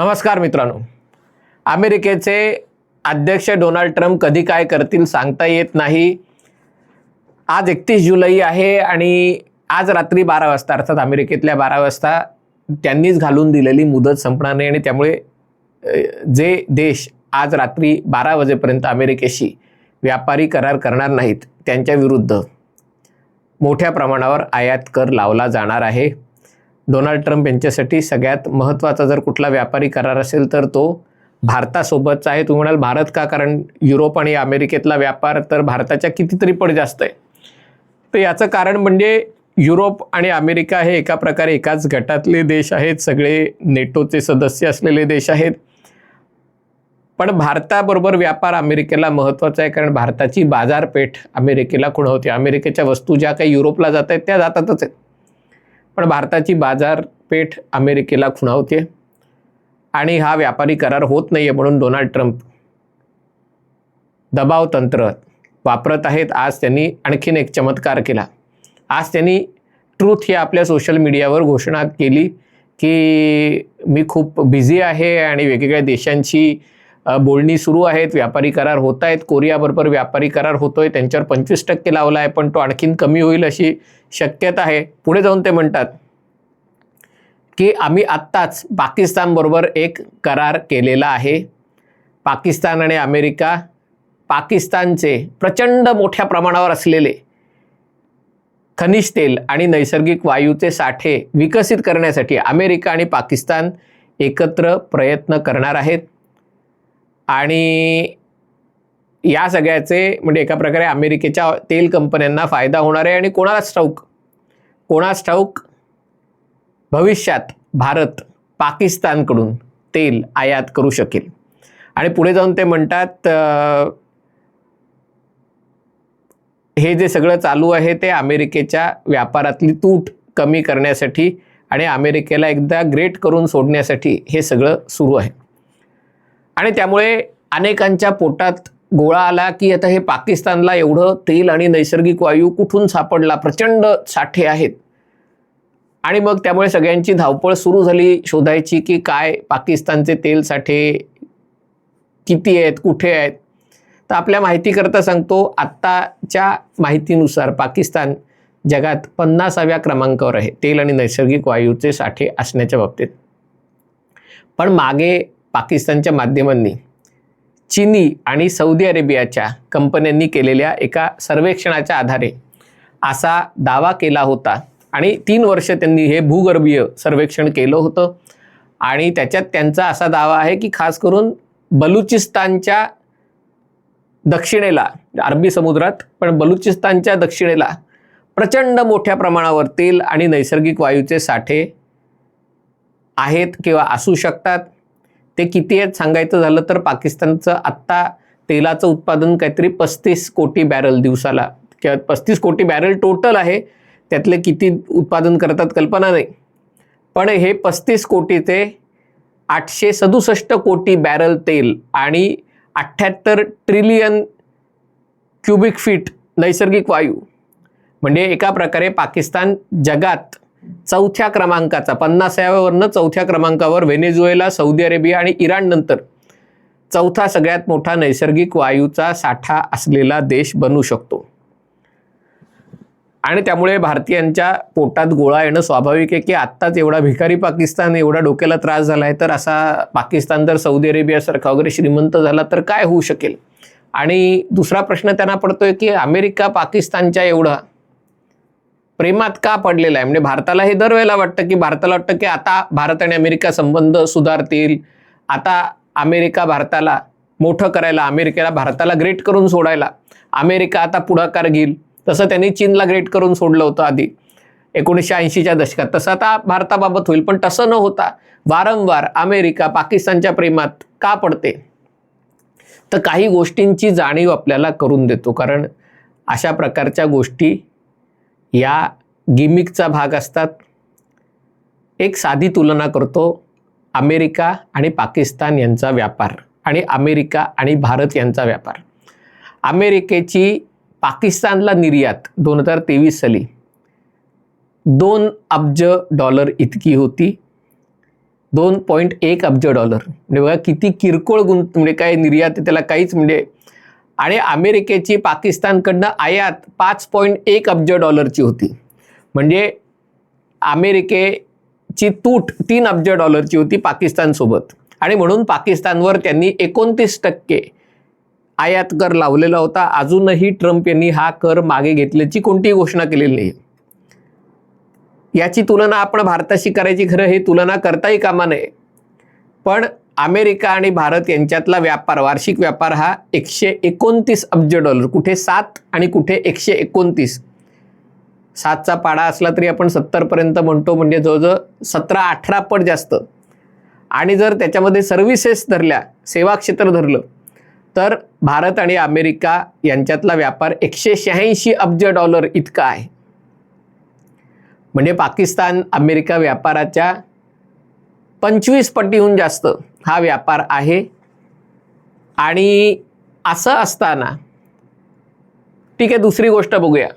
नमस्कार मित्रांनो. अमेरिकेचे अध्यक्ष डोनाल्ड ट्रम्प कधी काय करतील सांगता येत नाही. आज एकतीस जुलै आहे आणि आज रात्री बारा वाजता अर्थात अमेरिकेतल्या बारा वाजता त्यांनीच घालून दिलेली मुदत संपणार नाही आणि त्यामुळे जे देश आज रात्री बारा वाजेपर्यंत अमेरिकेशी व्यापारी करार करणार नाहीत त्यांच्या विरुद्ध मोठ्या प्रमाणावर आयात कर लावला जाणार आहे. डोनाल्ड ट्रम्प यांच्यासाठी सगळ्यात महत्त्वाचा जर कुठला व्यापारी करार असेल तर तो भारतासोबतचा आहे. तुम्ही म्हणाल भारत का? कारण युरोप आणि अमेरिकेतला व्यापार तर भारताच्या कितीतरी पट जास्त आहे. तर याचं कारण म्हणजे युरोप आणि अमेरिका हे एका प्रकारे एकाच गटातले देश आहेत. सगळे नेटोचे सदस्य असलेले देश आहेत. पण भारताबरोबर व्यापार अमेरिकेला महत्त्वाचा आहे कारण भारताची बाजारपेठ अमेरिकेला खुणवते अमेरिकेच्या वस्तू ज्या काही युरोपला जात आहेत त्या जातातच आहेत. पण भारताची बाजारपेठ अमेरिकेला खुणावते. आणि हा व्यापारी करार होत नाही आहे म्हणून डोनाल्ड ट्रम्प दबाव तंत्र वापरत आहेत. आज त्यांनी आणखीन एक चमत्कार केला. आज त्यांनी ट्रूथ ही आपल्या सोशल मीडियावर घोषणा केली की मी खूप बिझी आहे आणि वेगवेगळ्या देशांची बोलणी सुरू आहेत व्यापारी करार होत आहेत. कोरियाबरोबर व्यापारी करार होतोय. त्यांच्यावर पंचवीस टक्के लावला आहे पण तो आणखीन कमी होईल अशी शक्यता आहे. पुढे जाऊन ते म्हणतात की आम्ही आत्ताच पाकिस्तानबरोबर एक करार केलेला आहे. पाकिस्तान आणि अमेरिका पाकिस्तानचे प्रचंड मोठ्या प्रमाणावर असलेले खनिज तेल आणि नैसर्गिक वायूचे साठे विकसित करण्यासाठी अमेरिका आणि पाकिस्तान एकत्र प्रयत्न करणार आहेत. आणि या सगळ्याचे म्हणजे एका प्रकारे अमेरिकेच्या तेल कंपन्यांना फायदा होणार आहे आणि कोणालाच ठाऊक कोणास ठाऊक भविष्यात भारत पाकिस्तानकडून तेल आयात करू शकेल. आणि पुढे जाऊन ते म्हणतात हे जे सगळं चालू आहे ते अमेरिकेच्या व्यापारातली तूट कमी करण्यासाठी आणि अमेरिकेला एकदा ग्रेट करून सोडण्यासाठी हे सगळं सुरू आहे. आणि त्यामुळे अनेकांच्या पोटात गोळा आला की आता हे पाकिस्तानला एवढं तेल आणि नैसर्गिक वायू कुठून सापडला? प्रचंड साठे आहेत. आणि मग त्यामुळे सगळ्यांची धावपळ सुरू झाली शोधायची की काय पाकिस्तानचे तेल साठे किती आहेत कुठे आहेत? तर आपल्या माहितीकरता सांगतो आत्ताच्या माहितीनुसार पाकिस्तान जगात पन्नासाव्या क्रमांकावर आहे. तेल आणि नैसर्गिक वायूचे साठे असण्याच्या बाबतीत. पण मागे पाकिस्तानच्या माध्यमांनी चीनी आणि सौदी अरेबियाच्या कंपन्यांनी केलेल्या एका सर्वेक्षणाच्या आधारे असा दावा केला होता. आणि तीन वर्ष त्यांनी हे भूगर्भीय सर्वेक्षण केलं होतं. आणि त्याच्यात त्यांचा असा दावा आहे की खास करून बलुचिस्तानच्या दक्षिणेला अरबी समुद्रात पण बलुचिस्तानच्या दक्षिणेला प्रचंड मोठ्या प्रमाणावर तेल आणि नैसर्गिक वायूचे साठे आहेत किंवा असू शकतात. ते किती आहेत सांगायचं झालं तर पाकिस्तानचं आत्ता तेलाचं उत्पादन काहीतरी पस्तीस कोटी बॅरल दिवसाला किंवा पस्तीस कोटी बॅरल टोटल आहे. त्यातले किती उत्पादन करतात कल्पना नाही. पण हे पस्तीस कोटी ते आठशे सदुसष्ट कोटी बॅरल तेल आणि अठ्ठ्याहत्तर ट्रिलियन क्युबिक फीट नैसर्गिक वायू. म्हणजे एका प्रकारे पाकिस्तान जगात चौथ्या क्रमांकाचा पन्नासाव्यावरनं चौथ्या क्रमांकावर व्हेनेझुएला सौदी अरेबिया आणि इराण नंतर. चौथा सगळ्यात मोठा नैसर्गिक वायूचा साठा असलेला देश बनू शकतो. आणि त्यामुळे भारतीयांच्या पोटात गोळा येणं स्वाभाविक आहे की आत्ताच एवढा भिकारी पाकिस्तान एवढा डोक्याला त्रास झाला आहे तर असा पाकिस्तान जर सौदी अरेबियासारखा वगैरे श्रीमंत झाला तर काय होऊ शकेल? आणि दुसरा प्रश्न त्यांना पडतोय की अमेरिका पाकिस्तानच्या एवढा प्रेमात का पडलेला आहे? म्हणजे भारताला हे दरवेळेला वाटतं की भारताला वाटतं की आता भारत आणि अमेरिका संबंध सुधारतील. आता अमेरिका भारताला मोठं करायला अमेरिकेला भारताला ग्रेट करून सोडायला. अमेरिका आता पुढाकार घेईल. तसं त्यांनी चीनला ग्रेट करून सोडलं होतं आधी. एकोणीसशे ऐंशीच्या दशकात. तसं आता भारताबाबत होईल पण तसं न होता वारंवार अमेरिका पाकिस्तानच्या प्रेमात का पडते? तर काही गोष्टींची जाणीव आपल्याला करून देतो. कारण अशा प्रकारच्या गोष्टी या गिमिकचा भाग असतात. एक साधी तुलना करतो अमेरिका आणि पाकिस्तान यांचा व्यापार आणि अमेरिका आणि भारत यांचा व्यापार. अमेरिकेची पाकिस्तानला निर्यात दोन हजार तेवीस साली दोन अब्ज डॉलर इतकी होती. दोन पॉईंट एक अब्ज डॉलर. म्हणजे बघा किती किरकोळ गुंत म्हणजे काय निर्यात आहे त्याला काहीच म्हणजे आणि अमेरिकेची पाकिस्तानकडनं आयात पाच पॉईंट एक अब्ज डॉलरची होती. म्हणजे अमेरिकेची तूट तीन अब्ज डॉलरची होती पाकिस्तानसोबत. आणि म्हणून पाकिस्तानवर त्यांनी एकोणतीस टक्के आयात कर लावलेला होता. अजूनही ट्रम्प यांनी हा कर मागे घेतल्याची कोणतीही घोषणा केलेली नाही. याची तुलना आपण भारताशी करायची खरं हे तुलना करताही कामा नये. पण अमेरिका आणि भारत यांच्यातला व्यापार वार्षिक व्यापार हा एकशे एकोणतीस अब्ज डॉलर. कुठे सात आणि कुठे एकशे एकोणतीस? सातचा पाडा असला तरी आपण सत्तरपर्यंत म्हणतो म्हणजे जवळजवळ सतरा अठरा पट जास्त. आणि जर त्याच्यामध्ये सर्व्हिसेस धरल्या सेवा क्षेत्र धरलं तर भारत आणि अमेरिका यांच्यातला व्यापार एकशे शहाऐंशी अब्ज डॉलर इतका आहे. म्हणजे पाकिस्तान अमेरिका व्यापाराच्या पंचवीस पटीहून जास्त. हा व्यापार आहे. आणि असं असताना ठीक आहे दुसरी गोष्ट बघूया.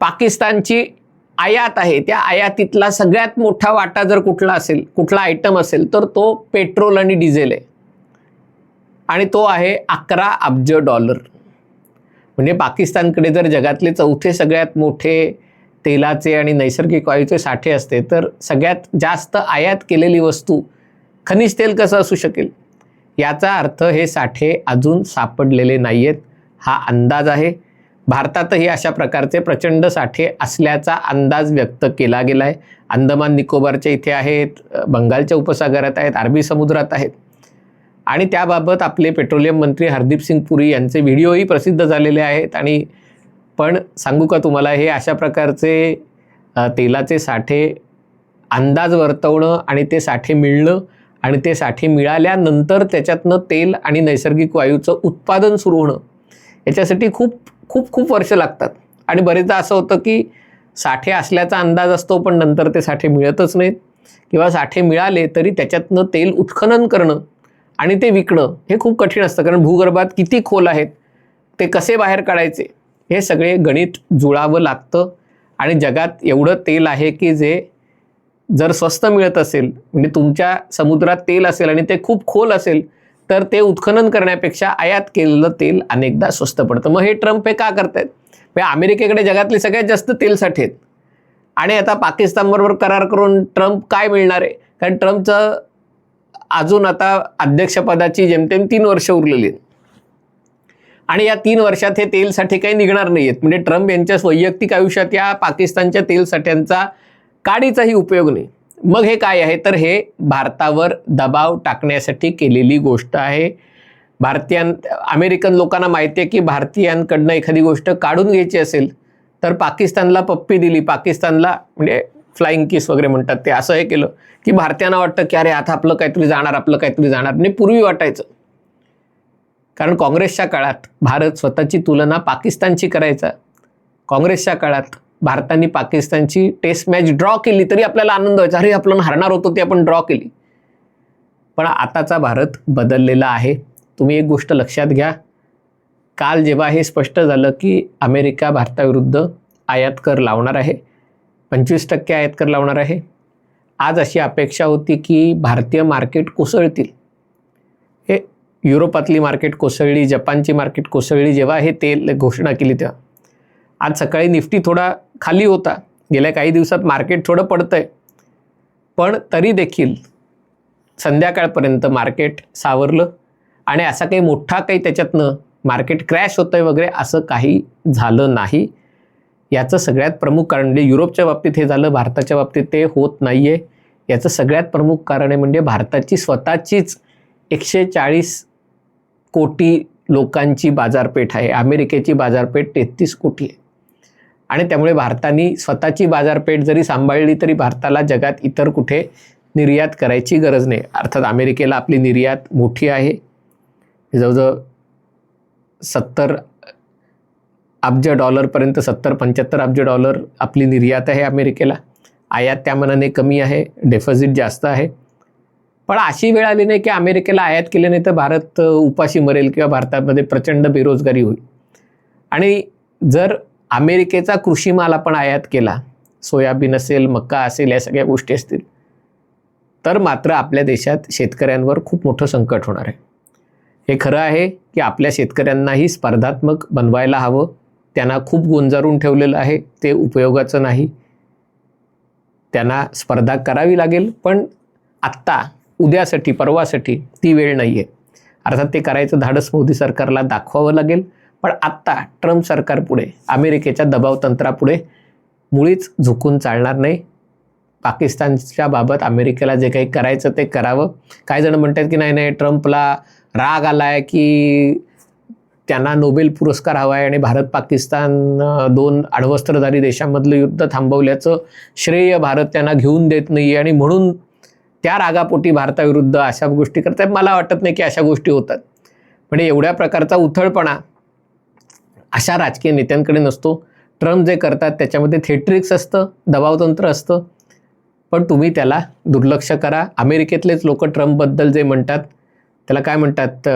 पाकिस्तानची आयात आहे. त्या आयातीतला सगळ्यात मोठा वाटा जर कुठला असेल कुठला आयटम असेल तर तो पेट्रोल आणि डिझेल आहे. आणि तो आहे अकरा अब्ज डॉलर. म्हणजे पाकिस्तानकडे जर जगातले चौथे सगळ्यात मोठे तेलाचे आणि नैसर्गिक वायूचे साठे असते तर सगळ्यात जास्त आयात केलेली वस्तू खनिज तेल कसं असू शकेल? याचा अर्थ हे साठे अजून सापडलेले नाही आहेत हा अंदाज आहे. भारतातही अशा प्रकारचे प्रचंड साठे असल्याचा अंदाज व्यक्त केला गेला आहे अंदमान निकोबारच्या इथे आहेत बंगालच्या उपसागरात आहेत अरबी समुद्रात आहेत. आणि त्याबाबत आपले पेट्रोलियम मंत्री हरदीप सिंग पुरी यांचे व्हिडिओही प्रसिद्ध झालेले आहेत. आणि पण सांगू का तुम्हाला हे अशा प्रकारचे तेलाचे साठे अंदाज वर्तवणं आणि ते साठे मिळणं आणि ते साठे मिळाल्यानंतर त्याच्यातनं तेल आणि नैसर्गिक वायूचं उत्पादन सुरू होणं. याच्यासाठी खूप खूप खूप वर्ष लागतात. आणि बरेचदा असं होतं की साठे असल्याचा अंदाज असतो पण नंतर ते साठे मिळतच नाहीत. किंवा साठे मिळाले तरी त्याच्यातनं तेल उत्खनन करणं आणि ते विकणं हे खूप कठीण असतं. कारण भूगर्भात किती खोल आहेत ते कसे बाहेर काढायचे हे सगळे गणित जुळावं लागतं. आणि जगात एवढं तेल आहे की जे जर स्वस्त मिळत असेल म्हणजे तुमच्या समुद्रात तेल असेल आणि ते खूप खोल असेल तर ते उत्खनन करण्यापेक्षा आयात केलेलं तेल अनेकदा स्वस्त पडतं. मग हे ट्रम्प हे का करतायत? म्हणजे अमेरिकेकडे जगातले सगळ्यात जास्त तेलसाठी आहेत. आणि आता पाकिस्तानबरोबर करार करून ट्रम्प काय मिळणार आहे? कारण ट्रम्पचं अजून आता अध्यक्षपदाची जेमतेम तीन वर्ष उरलेली आहेत. आणि या तीन वर्षात हे तेलसाठी काही निघणार नाही आहेत म्हणजे ट्रम्प यांच्या वैयक्तिक आयुष्यात या पाकिस्तानच्या तेलसाठ्यांचा काडीचाही उपयोग नाही. मग हे काय आहे? तर हे भारतावर दबाव टाकण्यासाठी केलेली गोष्ट आहे. भारतीयां अमेरिकन लोकांना माहिती आहे की भारतीयांकडनं एखादी गोष्ट काढून घ्यायची असेल तर पाकिस्तानला पप्पी दिली. पाकिस्तानला म्हणजे फ्लाईंग किस वगैरे म्हणतात ते. असं हे केलं की भारतीयांना वाटतं की अरे आता आपलं काहीतरी जाणार आपलं काहीतरी जाणार. म्हणजे पूर्वी वाटायचं. कारण काँग्रेसच्या काळात भारत स्वतःची तुलना पाकिस्तानची करायचा. काँग्रेसच्या काळात भारताने पाकिस्तानची टेस्ट मॅच ड्रॉ केली तरी आपल्याला आनंद व्हायचा. अरे आपण हरणार होतो ती आपण ड्रॉ केली. पण आताचा भारत बदललेला आहे. तुम्ही एक गोष्ट लक्षात घ्या. काल जेव्हा हे स्पष्ट झालं की अमेरिका भारताविरुद्ध आयात कर लावणार आहे पंचवीस टक्के आयात कर लावणार आहे आज अशी अपेक्षा होती की भारतीय मार्केट कोसळतील. हे युरोपातली मार्केट कोसळली जपानची मार्केट कोसळली जेव्हा हे तेल घोषणा केली तेव्हा. आज सकाळी निफ्टी थोडा खाली होता. गेल्या काही दिवसात मार्केट थोडं पडतंय. पण तरी देखील संध्याकाळपर्यंत मार्केट सावरलं आणि असा काही मोठा काही त्याच्यातनं मार्केट क्रॅश होतंय वगैरे असं काही झालं नाही. याचं सगळ्यात प्रमुख कारण म्हणजे युरोपच्या बाबतीत हे झालं भारताच्या बाबतीत ते होत नाही आहे याचं सगळ्यात प्रमुख कारण आहे म्हणजे भारताची स्वतःचीच एकशे चाळीस कोटी लोकांची बाजारपेठ आहे. अमेरिकेची बाजारपेठ तेहतीस कोटी आहे. आणि त्यामुळे भारताने स्वतःची बाजारपेठ जरी सांभाळली तरी भारताला जगात इतर कुठे निर्यात करायची गरज नाही. अर्थात अमेरिकेला आपली निर्यात मोठी आहे. जवळजवळ सत्तर अब्ज डॉलरपर्यंत सत्तर पंच्याहत्तर अब्ज डॉलर आपली निर्यात आहे अमेरिकेला. आयात त्या मनाने कमी आहे डेफॉझिट जास्त आहे. पण अशी वेळ आली नाही की अमेरिकेला आयात केल्याने नाही तर भारत उपाशी मरेल किंवा भारतामध्ये प्रचंड बेरोजगारी होईल. आणि जर अमेरिकेचा कृषी माल आपण आयात केला. सोयाबीन असेल मका असेल या सगळ्या गोष्टी असतील. तर मात्र आपल्या देशात शेतकऱ्यांवर खूप मोठं संकट होणार आहे. हे खरं आहे की आपल्या शेतकऱ्यांनाही स्पर्धात्मक बनवायला हवं. त्यांना खूप गुंजारून ठेवलेलं आहे. ते उपयोगाचं नाही. त्यांना स्पर्धा करावी लागेल पण आत्ता उद्यासाठी परवासाठी ती वेळ नाही आहे अर्थात ते करायचं धाडस मोदी सरकारला दाखवावं लागेल. पण आत्ता ट्रम्प सरकारपुढे अमेरिकेच्या दबावतंत्रापुढे मुळीच झुकून चालणार नाही. पाकिस्तानच्या बाबत अमेरिकेला जे काही करायचं ते करावं. काही जण म्हणतात की नाही नाही ट्रम्पला राग आला आहे की त्यांना नोबेल पुरस्कार हवा आहे आणि भारत पाकिस्तान दोन अण्वस्त्रधारी देशामधलं युद्ध थांबवल्याचं श्रेय भारत त्यांना घेऊन देत नाही आहे आणि म्हणून त्या रागापोटी भारताविरुद्ध अशा गोष्टी करतात मला वाटत नाही की अशा गोष्टी होतात. म्हणजे एवढ्या प्रकारचा उथळपणा अशा राजकीय नेत्यांकडे नसतो. ट्रम्प जे करतात त्याच्यामध्ये थेट्रिक्स असतं दबावतंत्र असतं. पण तुम्ही त्याला दुर्लक्ष करा. अमेरिकेतलेच लोक ट्रम्पबद्दल जे म्हणतात त्याला काय म्हणतात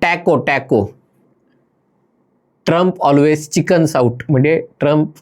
taco taco. Trump always chickens out म्हणजे ट्रम्प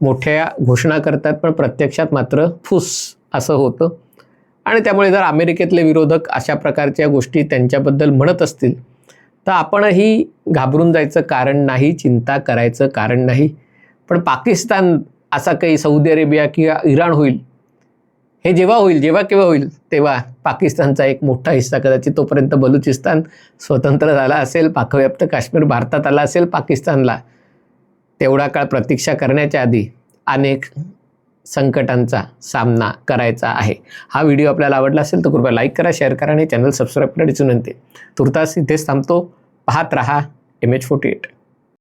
मोठ्या घोषणा करतात पण प्रत्यक्षात मात्र फुस असं होतं. आणि त्यामुळे जर अमेरिकेतले विरोधक अशा प्रकारच्या गोष्टी त्यांच्याबद्दल म्हणत असतील तर आपणही घाबरून जायचं कारण नाही चिंता करायचं कारण नाही. पण पाकिस्तान असा काही सौदी अरेबिया किंवा इराण होईल हे जेव्हा होईल जेव्हा केव्हा होईल तेव्हा पाकिस्तानचा एक मोठा हिस्सा कदाचित तोपर्यंत बलुचिस्तान स्वतंत्र झाला असेल पाकव्याप्त काश्मीर भारतात आला असेल पाकिस्तानला तेवढा काळ प्रतीक्षा करण्याच्या आधी अनेक संकटांचा सामना करायचा आहे. हा व्हिडिओ आपल्याला आवडला असेल तर कृपया लाईक करा शेअर करा आणि चॅनल सबस्क्राईब करण्याची विनंती तुर्तास इथेच थांबतो. पाहत रहा एम एच फोर्टी एट